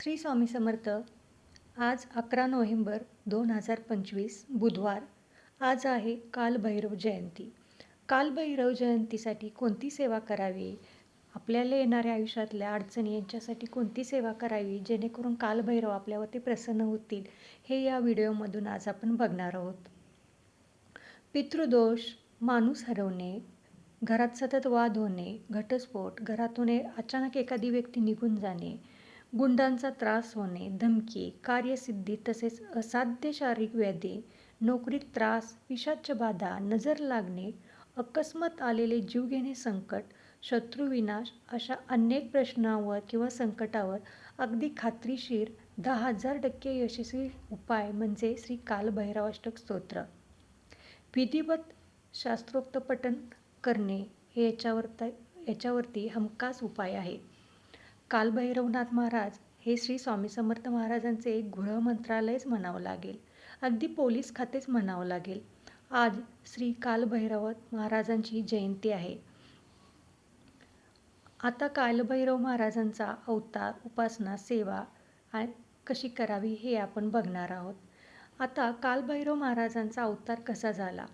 श्री स्वामी समर्थ आज अकरा नोव्हेंबर दोन हजार पंचवीस बुधवार. आज आहे कालभैरव जयंती. कालभैरव जयंतीसाठी कोणती सेवा करावी? आपल्याला येणाऱ्या आयुष्यातल्या अडचणी यांच्यासाठी कोणती सेवा करावी? जेणेकरून कालभैरव आपल्यावरती प्रसन्न होतील हे या व्हिडिओमधून आज आपण बघणार आहोत. पितृदोष माणूस हरवणे घरात सतत वाद होणे घटस्फोट घरातून अचानक एखादी व्यक्ती निघून जाणे गुंडांचा त्रास होणे धमकी कार्यसिद्धी तसेच असाध्य शारीरिक व्याधी नोकरीत त्रास पिशाच्य बाधा नजर लागणे अकस्मात आलेले जीवघेणे संकट शत्रुविनाश अशा अनेक प्रश्नावर किंवा संकटावर अगदी खात्रीशीर दहा हजार टक्के यशस्वी उपाय म्हणजे श्री कालभैरवाष्टक स्तोत्र. विधिवत शास्त्रोक्त पठण करणे हे याच्यावर याच्यावरती हमखास उपाय आहे. कालभैरवनाथ महाराज हे श्री स्वामी समर्थ महाराजांचे एक गृह मंत्रालयच म्हणावं लागेल. अगदी पोलीस खातेच म्हणावं लागेल. आज श्री कालभैरव महाराजांची जयंती आहे. आता कालभैरव महाराजांचा अवतार उपासना सेवा कशी करावी हे आपण बघणार आहोत. आता कालभैरव महाराजांचा अवतार कसा झाला?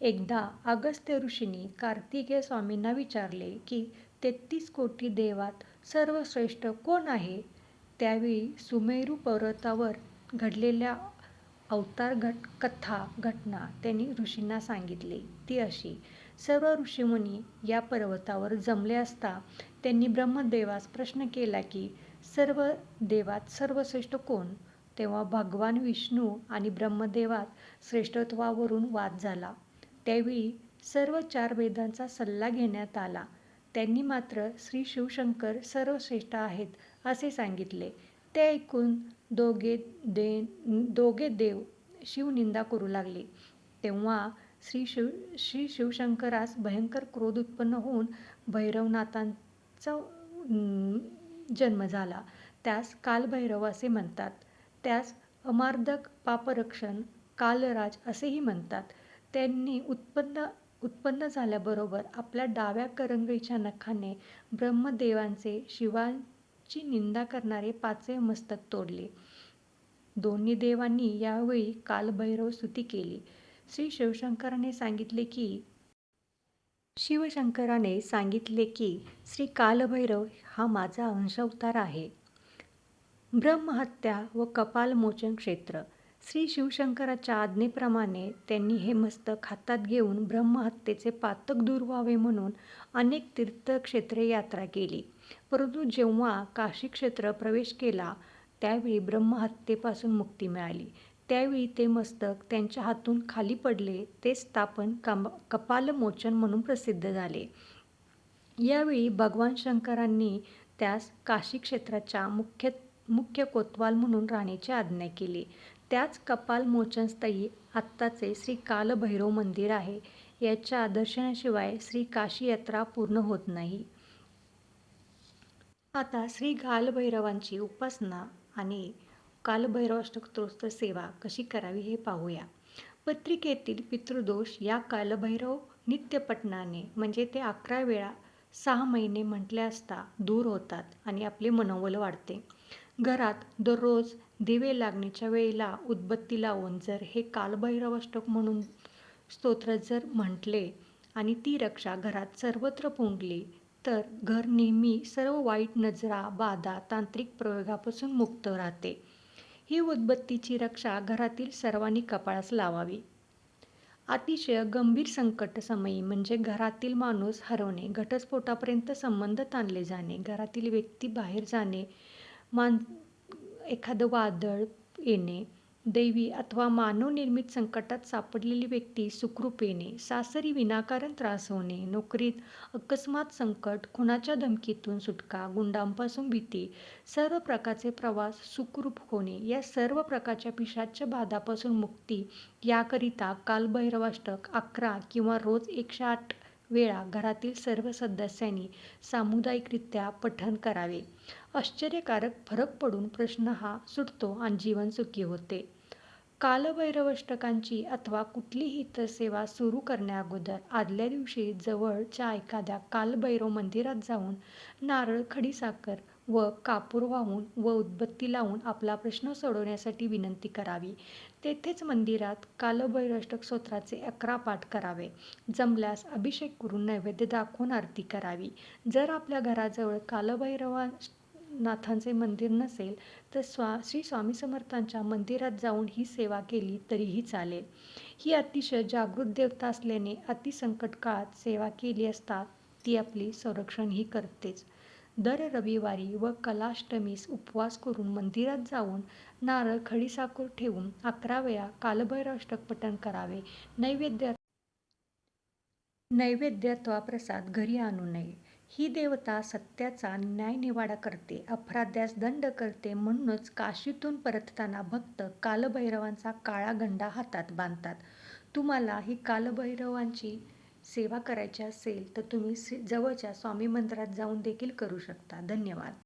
एकदा अगस्त्य ऋषींनी कार्तिकेय स्वामींना विचारले की तेहतीस कोटी देवात सर्वश्रेष्ठ कोण आहे? त्यावेळी सुमेरू पर्वतावर घडलेल्या अवतार घट कथा घटना त्यांनी ऋषींना सांगितली. ती अशी सर्व ऋषीमुनी या पर्वतावर जमले असता त्यांनी ब्रह्मदेवास प्रश्न केला की सर्व देवात सर्वश्रेष्ठ कोण? तेव्हा भगवान विष्णू आणि ब्रह्मदेवात श्रेष्ठत्वावरून वाद झाला. त्यावेळी सर्व चार वेदांचा सल्ला घेण्यात आला. त्यांनी मात्र श्री शिवशंकर सर्वश्रेष्ठ आहेत असे सांगितले. ते ऐकून दोघे दे दोघे देव शिवनिंदा करू लागले. तेव्हा श्री शिव श्री शिवशंकरास भयंकर क्रोध उत्पन्न होऊन भैरवनाथांचा जन्म झाला. त्यास कालभैरव असे म्हणतात. त्यास अमार्दक पापरक्षण कालराज असेही म्हणतात. त्यांनी उत्पन्न उत्पन्न झाल्याबरोबर आपल्या डाव्या करंगळीच्या नखाने ब्रह्मदेवांचे शिवांची निंदा करणारे पाचवे मस्तक तोडले. दोन्ही देवांनी यावेळी कालभैरव स्तुती केली. श्री शिवशंकराने सांगितले की शिवशंकराने सांगितले की श्री कालभैरव हा माझा अंशावतार आहे. ब्रह्महत्या व कपालमोचन क्षेत्र. श्री शिवशंकराच्या आज्ञेप्रमाणे त्यांनी हे मस्तक हातात घेऊन ब्रह्महत्येचे पातक दूर व्हावे म्हणून अनेक तीर्थक्षेत्रे यात्रा केली. परंतु जेव्हा काशी क्षेत्र प्रवेश केला त्यावेळी ब्रह्महत्येपासून मुक्ती मिळाली. त्यावेळी ते मस्तक त्यांच्या हातून खाली पडले ते स्थापन कम कपालमोचन म्हणून प्रसिद्ध झाले. यावेळी भगवान शंकरांनी त्यास काशी क्षेत्राच्या मुख्य मुख्य कोतवाल म्हणून राहण्याची आज्ञा केली. त्याच कपालमोचनस्थळी आत्ताचे श्री कालभैरव मंदिर आहे. याच्या दर्शनाशिवाय श्री काशी यात्रा पूर्ण होत नाही. आता श्री कालभैरवांची उपासना आणि कालभैरव कालभैरवाष्टक सेवा कशी करावी हे पाहूया. पत्रिकेतील पितृदोष या कालभैरव नित्यपटनाने म्हणजे ते अकरा वेळा सहा महिने म्हटले असता दूर होतात आणि आपले मनोबल वाढते. घरात दररोज दिवे लागण्याच्या वेळेला उदबत्ती लावून जर हे कालभैरवाष्टक म्हणून स्तोत्र जर म्हटले आणि ती रक्षा घरात सर्वत्र पुंगली तर घर नेहमी सर्व वाईट नजरा बाधा तांत्रिक प्रयोगापासून मुक्त राहते. ही उदबत्तीची रक्षा घरातील सर्वांनी कपाळास लावावी. अतिशय गंभीर संकट समयी म्हणजे घरातील माणूस हरवणे घटस्फोटापर्यंत संबंध ताणले जाणे घरातील व्यक्ती बाहेर जाणे मान एखादं वादळ येणे दैवी अथवा मानवनिर्मित संकटात सापडलेली व्यक्ती सुखरूप येणे सासरी विनाकारण त्रास होणे नोकरीत अकस्मात संकट खुनाच्या धमकीतून सुटका गुंडांपासून भीती सर्व प्रकारचे प्रवास सुखरूप होणे या सर्व प्रकारच्या पिशाच्या बाधापासून मुक्ती याकरिता कालभैरवाष्टक अकरा किंवा रोज एकशे आठ वेळा घरातील सर्व सदस्यांनी सामुदायिकरित्या पठण करावे. आश्चर्यकारक फरक पडून प्रश्न हा सुटतो आणि जीवन सुखी होते. कालभैरवष्टकांची अथवा कुठलीही इतर सेवा सुरू करण्याअगोदर आदल्या दिवशी जवळच्या एखाद्या कालभैरव मंदिरात जाऊन नारळ खडीसाखर व कापूर वाहून व उदबत्ती लावून आपला प्रश्न सोडवण्यासाठी विनंती करावी. तेथेच मंदिरात कालभैरष्टक स्तोत्राचे अकरा पाठ करावे. जमल्यास अभिषेक करून नैवेद्य दाखवून आरती करावी. जर आपल्या घराजवळ कालभैरवनाथाचे मंदिर नसेल तर स्वा श्री स्वामी समर्थांच्या मंदिरात जाऊन ही सेवा केली तरीही चालेल. ही अतिशय जागृत देवता असल्याने अतिसंकट काळात सेवा केली असता ती आपली संरक्षणही करतेच. दर रविवारी व कलाष्टमीस उपवास करून मंदिरात जाऊन नारळ खडीसाखर ठेवून अकरा वेळा कालभैरवाष्टक पठण करावे. नैवेद्य नैवेद्यत्वा प्रसाद घरी आणू नये. ही देवता सत्याचा न्यायनिवाडा करते, अपराध्यास दंड करते म्हणूनच काशीतून परतताना भक्त कालभैरवांचा काळा गंडा हातात बांधतात. तुम्हाला ही कालभैरवांची सेवा करायची असेल तर तुम्ही जवळच्या स्वामी मंदिरात जाऊन देखील करू शकता. धन्यवाद.